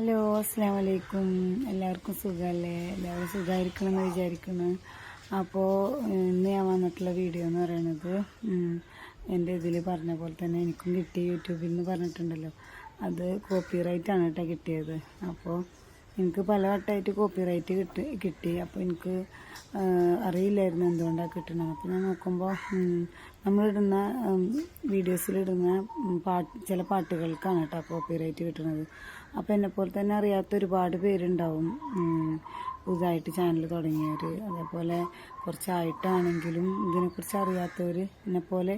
Hello അസ്സാം വലൈക്കും എല്ലാവർക്കും സുഖമല്ലേ എല്ലാവരും സുഖമായിരിക്കണം എന്ന് വിചാരിക്കുന്നു. അപ്പോൾ ഇന്ന് ഞാൻ വന്നിട്ടുള്ള വീഡിയോ എന്ന് പറയുന്നത് എന്റെ ഇതിൽ പറഞ്ഞ പോലെ തന്നെ എനിക്കും കിട്ടി യൂട്യൂബിൽ നിന്ന് പറഞ്ഞിട്ടുണ്ടല്ലോ. അത് കോപ്പി റൈറ്റ് ആണ് കേട്ടോ കിട്ടിയത്. അപ്പോൾ എനിക്ക് പല വട്ടമായിട്ട് കോപ്പി റൈറ്റ് കിട്ടി കിട്ടി. അപ്പോൾ എനിക്ക് അറിയില്ലായിരുന്നു എന്തുകൊണ്ടാണ് കിട്ടണം അപ്പോൾ ഞാൻ നോക്കുമ്പോൾ നമ്മളിടുന്ന വീഡിയോസിലിടുന്ന പാട്ട് ചില പാട്ടുകൾക്കാണ് കേട്ടോ കോപ്പിറൈറ്റ് കിട്ടുന്നത് അപ്പോൾ എന്നെപ്പോലെ തന്നെ അറിയാത്ത ഒരുപാട് പേരുണ്ടാവും. പുതുതായിട്ട് ചാനൽ തുടങ്ങിയവർ അതേപോലെ കുറച്ചായിട്ടാണെങ്കിലും ഇതിനെക്കുറിച്ച് അറിയാത്തവർ എന്നെപ്പോലെ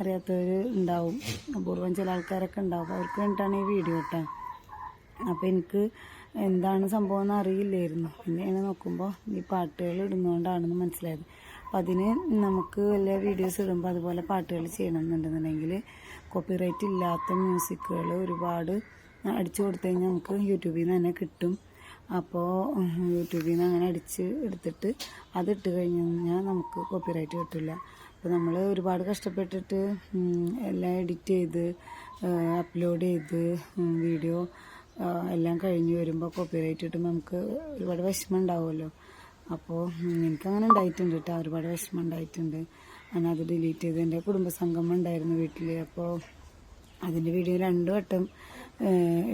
അറിയാത്തവർ ഉണ്ടാവും. അപൂർവം ചില ആൾക്കാരൊക്കെ ഉണ്ടാവും. അവർക്ക് വേണ്ടിയിട്ടാണ് ഈ വീഡിയോ കേട്ടോ അപ്പോൾ എനിക്ക് എന്താണ് സംഭവം എന്ന് അറിയില്ലായിരുന്നു. പിന്നെയാണ് നോക്കുമ്പോൾ ഈ പാട്ടുകൾ ഇടുന്നതുകൊണ്ടാണെന്ന് മനസ്സിലായത്. അപ്പോൾ അതിന് നമുക്ക് വല്ല വീഡിയോസ് ഇടുമ്പോൾ അതുപോലെ പാട്ടുകൾ ചെയ്യണമെന്നുണ്ടെന്നുണ്ടെങ്കിൽ കോപ്പിറൈറ്റ് ഇല്ലാത്ത മ്യൂസിക്കുകൾ ഒരുപാട് അടിച്ചു കൊടുത്തു കഴിഞ്ഞാൽ നമുക്ക് യൂട്യൂബിൽ നിന്ന് തന്നെ കിട്ടും. അപ്പോൾ യൂട്യൂബിൽ നിന്ന് അങ്ങനെ അടിച്ച് എടുത്തിട്ട് അത് ഇട്ട് കഴിഞ്ഞ് കഴിഞ്ഞാൽ നമുക്ക് കോപ്പിറൈറ്റ് കിട്ടില്ല അപ്പോൾ നമ്മൾ ഒരുപാട് കഷ്ടപ്പെട്ടിട്ട് എല്ലാം എഡിറ്റ് ചെയ്ത് അപ്ലോഡ് ചെയ്ത് വീഡിയോ എല്ലാം കഴിഞ്ഞ് വരുമ്പോൾ കോപ്പിറൈറ്റ് കിട്ടുമ്പോൾ നമുക്ക് ഒരുപാട് വിഷമം ഉണ്ടാവുമല്ലോ. അപ്പോൾ എനിക്കങ്ങനെ ഉണ്ടായിട്ടുണ്ട് കേട്ടോ. ഒരുപാട് വിഷമം ഉണ്ടായിട്ടുണ്ട്. അത് ഡിലീറ്റ് ചെയ്ത് എന്റെ കുടുംബസംഗമം ഉണ്ടായിരുന്നു വീട്ടിൽ അപ്പോൾ അതിന്റെ വീഡിയോ രണ്ട് വട്ടം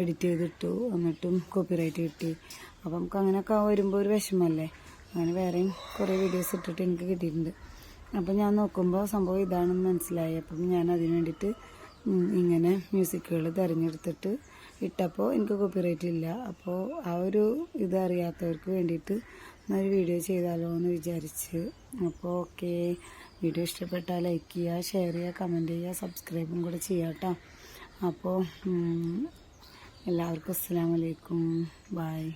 എഡിറ്റ് ചെയ്തിട്ടു. എന്നിട്ടും കോപ്പിറൈറ്റ് കിട്ടി. അപ്പം നമുക്ക് അങ്ങനെയൊക്കെ വരുമ്പോൾ ഒരു വിഷമല്ലേ? അങ്ങനെ വേറെയും കുറേ വീഡിയോസ് ഇട്ടിട്ട് എനിക്ക് കിട്ടിയിട്ടുണ്ട്. അപ്പം ഞാൻ നോക്കുമ്പോൾ സംഭവം ഇതാണെന്ന് മനസ്സിലായി. അപ്പം ഞാൻ അതിന് വേണ്ടിയിട്ട് ഇങ്ങനെ മ്യൂസിക്കുകൾ തിരഞ്ഞെടുത്തിട്ട് ഇട്ടപ്പോൾ എനിക്ക് കോപ്പിറൈറ്റ് ഇല്ല. അപ്പോൾ ആ ഒരു ഇത് അറിയാത്തവർക്ക് വേണ്ടിയിട്ട് ഒരു വീഡിയോ ചെയ്താലോ എന്ന് വിചാരിച്ച്. അപ്പോൾ ഓക്കെ വീഡിയോ ഇഷ്ടപ്പെട്ടാൽ ലൈക്ക് ചെയ്യുക ഷെയർ ചെയ്യുക കമന്റ് ചെയ്യുക സബ്സ്ക്രൈബും കൂടെ ചെയ്യാം കേട്ടോ. അപ്പോൾ എല്ലാവർക്കും അസ്സാം വലൈക്കും ബായ്